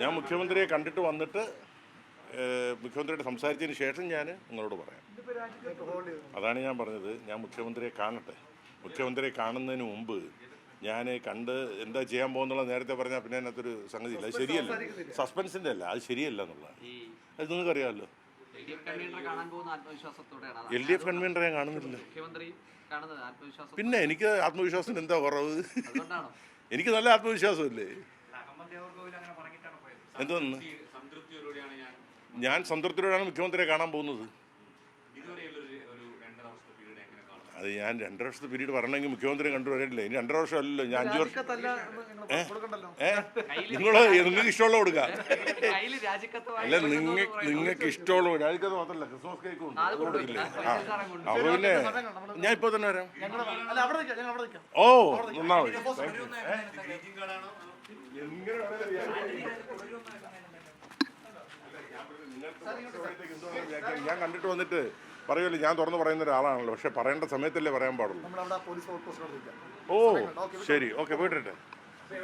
ഞാൻ മുഖ്യമന്ത്രിയെ കണ്ടിട്ട് വന്നിട്ട് മുഖ്യമന്ത്രിയോട് സംസാരിച്ചതിന് ശേഷം ഞാൻ നിങ്ങളോട് പറയാം. അതാണ് ഞാൻ പറഞ്ഞത്. ഞാൻ മുഖ്യമന്ത്രിയെ കാണട്ടെ. മുഖ്യമന്ത്രിയെ കാണുന്നതിന് മുമ്പ് ഞാൻ കണ്ട് എന്താ ചെയ്യാൻ പോകുന്നുള്ള നേരത്തെ പറഞ്ഞാൽ പിന്നെ അതിനകത്തൊരു സംഗതി ഇല്ല അത് ശരിയല്ല. സസ്പെൻസിന്റെ അല്ല. അത് ശരിയല്ല എന്നുള്ളതാണ്. അത് നിങ്ങൾക്കറിയാമല്ലോ. എൽ ഡി എഫ് കൺവീനറെ കാണുന്നില്ല. പിന്നെ എനിക്ക് ആത്മവിശ്വാസത്തിന് എന്താ കുറവ്? എനിക്ക് നല്ല ആത്മവിശ്വാസമില്ലേ? എന്തോന്ന് ഞാൻ സംതൃപ്തിയോടെയാണ് മുഖ്യമന്ത്രിയെ കാണാൻ പോകുന്നത്. അത് ഞാൻ രണ്ടര വർഷത്തെ പീരീഡ് പറഞ്ഞെങ്കിൽ മുഖ്യമന്ത്രി കണ്ടുവരില്ലേ ഇനി രണ്ടര വർഷം അല്ലല്ലോ ഞാൻ അഞ്ചു വർഷം. ഏ? നിങ്ങൾ നിങ്ങൾക്ക് ഇഷ്ടമുള്ള കൊടുക്കുക അല്ല നിങ്ങൾ നിങ്ങൾക്ക് ഇഷ്ടമുള്ള രാജിക്കത്ത് മാത്രമല്ല ക്രിസ്മസ് കേക്ക് ഉണ്ട്. അത് കൊടുക്കില്ലേ? ആ. അപ്പൊ പിന്നെ ഞാൻ ഇപ്പൊ തന്നെ വരാം. അല്ല അവിടെ നിൽക്കാം ഞങ്ങൾ അവിടെ നിൽക്കാം ഓ നന്നാവും ഞാൻ കണ്ടിട്ട് വന്നിട്ട് പറയുമല്ലോ ഞാൻ തുറന്ന് പറയുന്ന ഒരാളാണല്ലോ. പക്ഷെ പറയേണ്ട സമയത്തല്ലേ പറയാൻ പാടുള്ളൂ. ഓ ശരി. ഓക്കെ പോയിട്ടെ